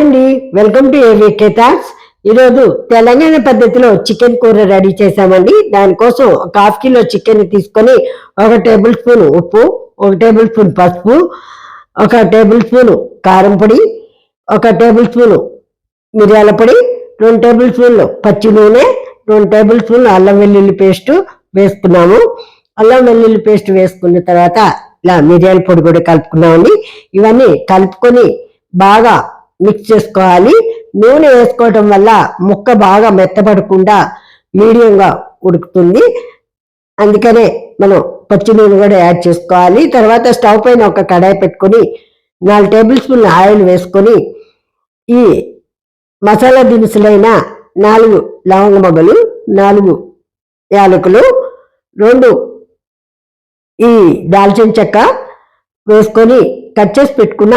అండి welcome to ఏవికే thoughts. ఈరోజు తెలంగాణ పద్ధతిలో చికెన్ కూర రెడీ చేసామండి దానికోసం ఒక హాఫ్ కిలో చికెన్ తీసుకొని ఒక టేబుల్ స్పూన్ ఉప్పు ఒక టేబుల్ స్పూన్ పసుపు ఒక టేబుల్ స్పూన్ కారం పొడి ఒక టేబుల్ స్పూన్ మిరియాల పొడి రెండు టేబుల్ స్పూన్లు పచ్చి నూనె రెండు టేబుల్ స్పూన్లు అల్లం వెల్లుల్లి పేస్ట్ వేసుకున్నాము. అల్లం వెల్లుల్లి పేస్ట్ వేసుకున్న తర్వాత ఇలా మిరియాల పొడి కూడా కలుపుకున్నామండి. ఇవన్నీ కలుపుకొని బాగా మిక్స్ చేసుకోవాలి. నూనె వేసుకోవటం వల్ల ముక్క బాగా మెత్తపడకుండా మీడియంగా ఉడుకుతుంది. అందుకనే మనం పచ్చి నూనె కూడా యాడ్ చేసుకోవాలి. తర్వాత స్టవ్ పైన ఒక కడాయి పెట్టుకొని నాలుగు టేబుల్ స్పూన్ ఆయిల్ వేసుకొని ఈ మసాలా దినుసులైన నాలుగు లవంగ మొగ్గలు నాలుగు యాలకులు రెండు ఈ దాల్చిన చెక్క వేసుకొని కట్ చేసి పెట్టుకున్న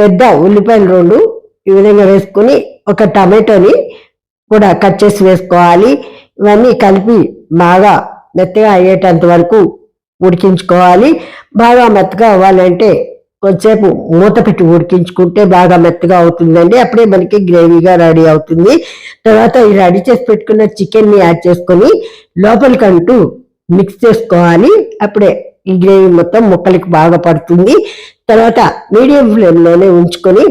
పెద్ద ఉల్లిపాయలు రెండు ఈ విధంగా వేసుకొని ఒక టమాటోని కూడా కట్ చేసి వేసుకోవాలి. ఇవన్నీ కలిపి బాగా మెత్తగా అయ్యేటంత వరకు ఉడికించుకోవాలి. బాగా మెత్తగా అవ్వాలంటే కొంచెంసేపు మూత పెట్టి ఉడికించుకుంటే బాగా మెత్తగా అవుతుందండి. అప్పుడే మనకి గ్రేవీగా రెడీ అవుతుంది. తర్వాత ఈ రెడీ చేసి పెట్టుకున్న చికెన్ని యాడ్ చేసుకొని లోపలికంటూ మిక్స్ చేసుకోవాలి. అప్పుడే ఈ గ్రేవీ మొత్తం ముక్కలకి బాగా పడుతుంది. తర్వాత మీడియం ఫ్లేమ్లోనే ఉంచుకొని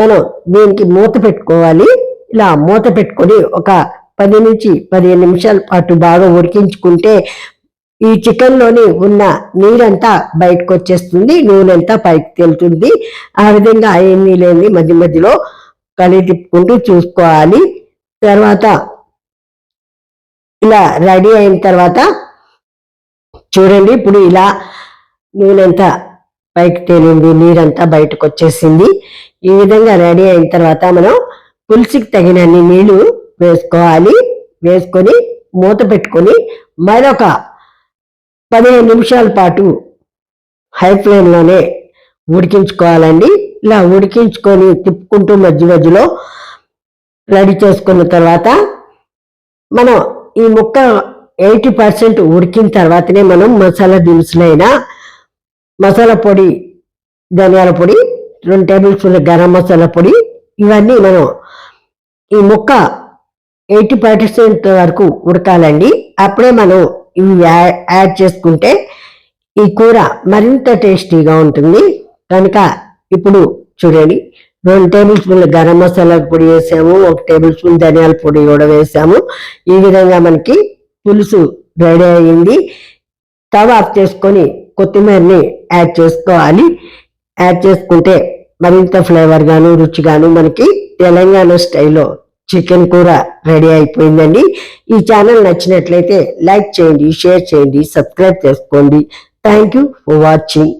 మనం దీనికి మూత పెట్టుకోవాలి. ఇలా మూత పెట్టుకొని ఒక పది నుంచి పదిహేను నిమిషాల పాటు బాగా ఉడికించుకుంటే ఈ చికెన్లోని ఉన్న నీరంతా బయటకు వచ్చేస్తుంది. నూనెంతా పైకి తేలుతుంది. ఆ విధంగా అయ్యింది లేని మధ్య మధ్యలో కలి తిప్పుకుంటూ చూసుకోవాలి. తర్వాత ఇలా రెడీ అయిన తర్వాత చూడండి. ఇప్పుడు ఇలా నూనెంతా పైకి తేలింది నీరంతా బయటకు వచ్చేసింది ఈ విధంగా రెడీ అయిన తర్వాత మనం పులుసుకి తగినన్ని నీళ్ళు వేసుకోవాలి. వేసుకొని మూత పెట్టుకొని మరొక పదిహేను నిమిషాల పాటు హై ఫ్లేమ్లోనే ఉడికించుకోవాలండి. ఇలా ఉడికించుకొని తిప్పుకుంటూ మధ్య మధ్యలో రెడీ చేసుకున్న తర్వాత మనం ఈ ముక్క ఎయిటీ పర్సెంట్ ఉడికిన తర్వాతనే మనం మసాలా దినుసులైనా మసాలా పొడి ధనియాల పొడి రెండు టేబుల్ స్పూన్ల గరం మసాలా పొడి ఇవన్నీ మనం ఈ ముక్క ఎయిటీ పర్సెంట్ వరకు ఉడకాలండి. అప్పుడే మనం ఇవి యాడ్ చేసుకుంటే ఈ కూర మరింత టేస్టీగా ఉంటుంది. కనుక ఇప్పుడు చూడండి రెండు టేబుల్ స్పూన్ల గరం మసాలా పొడి వేసాము ఒక టేబుల్ స్పూన్ ధనియాల పొడి కూడా వేసాము. ఈ విధంగా మనకి పులుసు రెడీ అయింది. స్టవ్ ఆఫ్ చేసుకొని కొత్తిమీరని యాడ్ చేసుకోవాలి. యాడ్ చేసుకుంటే మరింత ఫ్లేవర్ గాను రుచి గాను మనకి తెలంగాణ స్టైల్లో చికెన్ కూర రెడీ అయిపోయిందండి. ఈ ఛానల్ నచ్చినట్లయితే లైక్ చేయండి షేర్ చేయండి సబ్స్క్రైబ్ చేసుకోండి. Thank you for watching